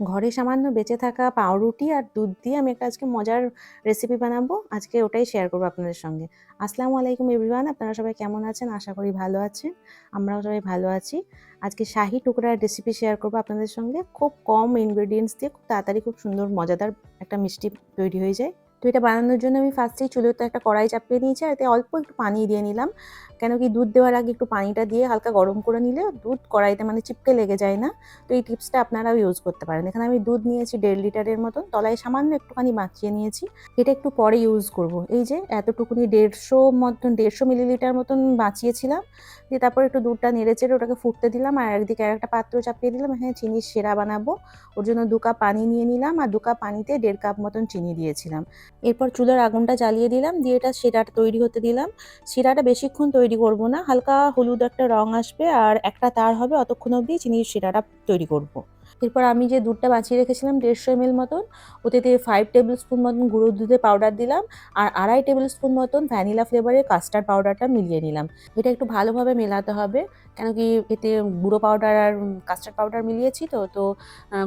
ঘরে সামান্য বেঁচে থাকা পাউরুটি আর দুধ দিয়ে আমি একটা আজকে মজার রেসিপি বানাবো। আজকে ওটাই শেয়ার করব আপনাদের সঙ্গে। আসসালামু আলাইকুম এভরিওয়ান আপনারা সবাই কেমন আছেন? আশা করি ভালো আছেন। আমরাও সবাই ভালো আছি। আজকে শাহি টুকরার রেসিপি শেয়ার করব আপনাদের সঙ্গে। খুব কম ইনগ্রেডিয়েন্টস দিয়ে খুব তাড়াতাড়ি খুব সুন্দর, মজাদার একটা মিষ্টি তৈরি হয়ে যায়। তো এটা বানানোর জন্য আমি ফার্স্টেই চুলোতে একটা কড়াই চাপিয়ে নিয়েছি, আর এতে অল্প একটু পানি দিয়ে নিলাম। কেন কি দুধ দেওয়ার আগে একটু পানিটা দিয়ে হালকা গরম করে নিলে দুধ কড়াইতে মানে চিপকে লেগে যায় না। তো এই টিপসটা আপনারাও ইউজ করতে পারেন। এখানে আমি দুধ নিয়েছি দেড় লিটারের মতন, তলায় সামান্য একটুখানি বাঁচিয়ে নিয়েছি। এটা একটু পরে ইউজ করব। এই যে এতটুকুনি দেড়শো মতন, দেড়শো মিলিলিটার মতন বাঁচিয়েছিলাম। দিয়ে তারপর একটু দুধটা নেড়ে চেড়ে ওটাকে ফুটতে দিলাম, আর একদিকে আর একটা পাত্র চাপিয়ে দিলাম। এখানে চিনির সেরা বানাবো। ওর জন্য দু কাপ পানি নিয়ে নিলাম, আর দু কাপ পানিতে দেড় কাপ মতন চিনি দিয়েছিলাম। এরপর চুলার আগুনটা জ্বালিয়ে দিলাম, দিয়ে এটা শিরাটা তৈরি হতে দিলাম শিরাটা বেশিক্ষণ তৈরি করব না, হালকা হলুদ একটা রং আসবে আর একটা তার হবে, অতক্ষণ অবধি চিনির শিরাটা তৈরি করব। এরপর আমি যে দুধটা বাঁচিয়ে রেখেছিলাম দেড়শো এমএল মতন ওতে ফাইভ টেবিল স্পুন মতন গুঁড়ো দুধে পাউডার দিলাম আর আড়াই টেবিল স্পুন মতন ভ্যানিলা ফ্লেভারের কাস্টার্ড পাউডারটা মিলিয়ে নিলাম এটা একটু ভালোভাবে মেলাতে হবে, কেন কি এতে গুঁড়ো পাউডার আর কাস্টার্ড পাউডার মিলিয়েছি তো তো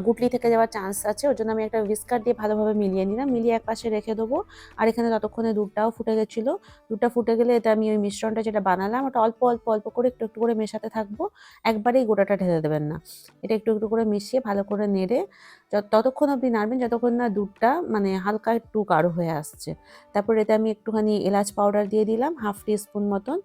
গুটলি থেকে যাওয়ার চান্স আছে, ওর জন্য আমি একটা উইস্কার দিয়ে ভালোভাবে মিলিয়ে নিলাম, মিলিয়ে এক পাশে রেখে দেবো। আর এখানে ততক্ষণে দুধটাও ফুটে গেছিল। দুধটা ফুটে গেলে এটা আমি ওই মিশ্রণটা যেটা বানালাম, ওটা অল্প অল্প অল্প করে একটু একটু করে মেশাতে থাকব। একবারেই গোটাটা ঢেলে দেবেন না। এটা একটু একটু করে মিশিয়ে ভালো করে নেড়ে ততক্ষণ অবধি নাড়বেন, যতক্ষণ না দুধটা মানে হালকা একটু গাঢ় হয়ে আসছে। তারপর এতে আমি একটুখানি এলাচ পাউডার দিয়ে দিলাম, হাফ টি স্পুন মতন।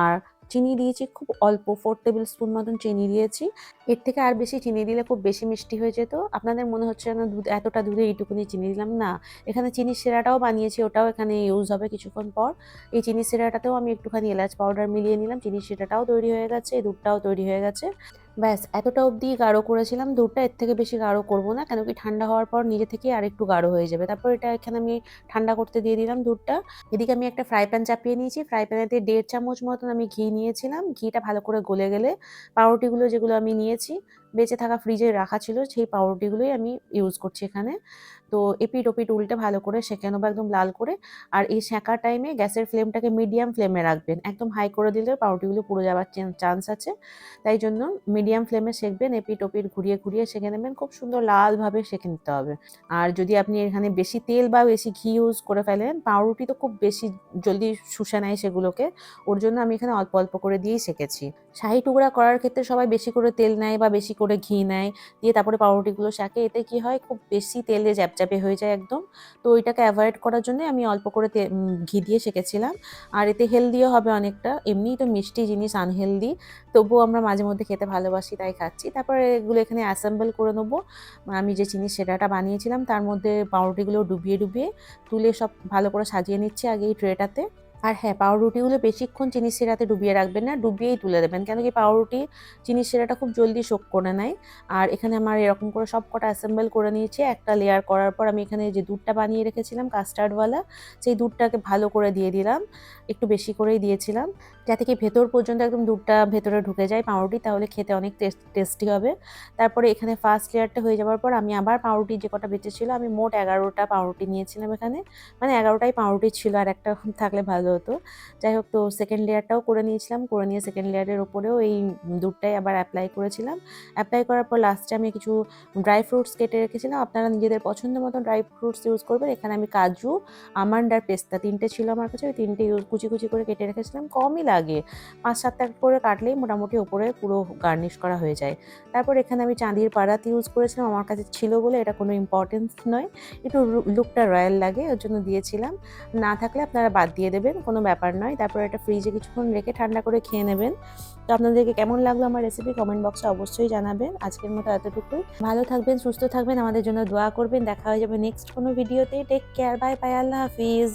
আর চিনি দিয়েছি, খুব অল্প ফোর টেবিল স্পুন মতন চিনি দিয়েছি। এর থেকে আর বেশি চিনি দিলে খুব বেশি মিষ্টি হয়ে যেত। আপনাদের মনে হচ্ছে না দুধ, এতটা দুধে এইটুকুনি চিনি দিলাম? না। এখানে চিনি সেরাটাও বানিয়েছি, ওটাও এখানে ইউজ হবে কিছুক্ষণ পর। এই চিনি সেরাটাতেও আমি একটুখানি এলাচ পাউডার মিলিয়ে নিলাম চিনি সেরাটাও তৈরি হয়ে গেছে, দুধটাও তৈরি হয়ে গেছে। ব্যাস, এতটা অবধি গাঢ় করেছিলাম, দুধটা এর থেকে বেশি গাঢ় করব না, কেন কি ঠান্ডা হওয়ার পর নিজে থেকেই আর একটু গাঢ় হয়ে যাবে। তারপর এটা এখানে আমি ঠান্ডা করতে দিয়ে দিলাম দুধটা। এদিকে আমি একটা ফ্রাই প্যান চাপিয়ে নিয়েছি। ফ্রাই প্যানেতে দেড় চামচ মতন আমি ঘি নিয়েছিলাম। ঘিটা ভালো করে গলে গেলে পাউরুটিগুলো যেগুলো আমি নিয়েছি, বেঁচে থাকা ফ্রিজে রাখা ছিল, সেই পাউরুটিগুলোই আমি ইউজ করছি এখানে। তো এপিট ওপিট উল্টে ভালো করে সেঁকে নেব একদম লাল করে, আর এই সেঁকার টাইমে গ্যাসের ফ্লেমটাকে মিডিয়াম ফ্লেমে রাখবেন। একদম হাই করে দিলে পাউরুটিগুলো পুড়ে যাওয়ার চান্স আছে। তাই জন্য মিডিয়াম ফ্লেমে সেঁকবেন এপি ওপিট ঘুরিয়ে ঘুরিয়ে সেঁকে নেবেন, খুব সুন্দর লালভাবে সেঁকে নিতে হবে। আর যদি আপনি এখানে বেশি তেল বা বেশি ঘি ইউজ করে ফেলেন, পাউরুটি তো খুব বেশি জলদি শুষে নেয় সেগুলোকে, ওর জন্য আমি এখানে অল্প অল্প করে দিয়েই সেঁকেছি। শাহি টুকরা করার ক্ষেত্রে সবাই বেশি করে তেল নেয় বা বেশি করে ঘি নেয়, দিয়ে তারপরে পাউরুটিগুলো শাকে, এতে কি হয় খুব বেশি তেলে চ্যাপচ্যাপে হয়ে যায় একদম। তো ওইটাকে অ্যাভয়েড করার জন্য আমি অল্প করে ঘি দিয়ে শেখেছিলাম আর এতে হেলদিও হবে অনেকটা। এমনিই তো মিষ্টি জিনিস আনহেলদি তবুও আমরা মাঝে মধ্যে খেতে ভালোবাসি, তাই খাচ্ছি। তারপরে এগুলো এখানে অ্যাসেম্বল করে নেব। আমি যে চিনি সেটাটা বানিয়েছিলাম, তার মধ্যে পাউরুটিগুলো ডুবিয়ে ডুবিয়ে তুলে সব ভালো করে সাজিয়ে নিচ্ছি আগে এই ট্রেটাতে আর হ্যাঁ পাউরুটিগুলো বেশিক্ষণ চিনি সিরাতে ডুবিয়ে রাখবেন না, ডুবিয়েই তুলে দেবেন। কেন কি পাউরুটি চিনি সিরাটা খুব জলদি শোক করে নেয়। আর এখানে আমার এরকম করে সব কটা অ্যাসেম্বল করে নিয়েছি, একটা লেয়ার করার পর আমি এখানে যে দুধটা বানিয়ে রেখেছিলাম কাস্টার্ডওয়ালা সেই দুধটাকে ভালো করে দিয়ে দিলাম, একটু বেশি করেই দিয়েছিলাম। যাতে কি ভেতর পর্যন্ত একদম দুধটা ভেতরে ঢুকে যায় পাউরুটি, তাহলে খেতে অনেক টেস্টি হবে। তারপরে এখানে ফার্স্ট লেয়ারটা হয়ে যাওয়ার পর আমি আবার পাউরুটি যে কটা বেঁচেছিল, আমি মোট এগারোটা পাউরুটি নিয়েছিলাম এখানে। মানে এগারোটাই পাউরুটি ছিল আর একটা থাকলে ভালো হতো। যাই হোক, তো সেকেন্ড লেয়ারটাও করে নিয়েছিলাম। করে নিয়ে সেকেন্ড লেয়ারের ওপরেও এই দুধটাই আবার অ্যাপ্লাই করেছিলাম। অ্যাপ্লাই করার পর লাস্টে আমি কিছু ড্রাই ফ্রুটস কেটে রেখেছিলাম। আপনারা নিজেদের পছন্দ মতো ড্রাই ফ্রুটস ইউজ করবেন। এখানে আমি কাজু, আমন্ড আর পেস্তা তিনটে ছিল আমার কাছে। ওই তিনটে ইউজ কুচি কুচি করে কেটে রেখেছিলাম। কমই লাগে পাঁচ সাতটা করে কাটলেই মোটামুটি ওপরে পুরো গার্নিশ করা হয়ে যায়। তারপর এখানে আমি চাঁদির পাড়াত ইউজ করেছিলাম, আমার কাছে ছিল বলে এটা কোনো ইম্পর্টেন্স নয়। একটু লুকটা রয়্যাল লাগে, ওর জন্য দিয়েছিলাম। না থাকলে আপনারা বাদ দিয়ে দেবেন, কোনো ব্যাপার নয়। তারপর এটা ফ্রিজে কিছুক্ষণ রেখে ঠান্ডা করে খেয়ে নেবেন। তো আপনাদেরকে কেমন লাগল আমার রেসিপি কমেন্ট বক্সে অবশ্যই জানাবেন। আজকের মতো এতটুকুই। ভালো থাকবেন, সুস্থ থাকবেন, আমাদের জন্য দোয়া করবেন। দেখা হয়ে যাবে নেক্সট কোনো ভিডিওতে টেক কেয়ার বাই বাই আল্লাহ হাফিজ।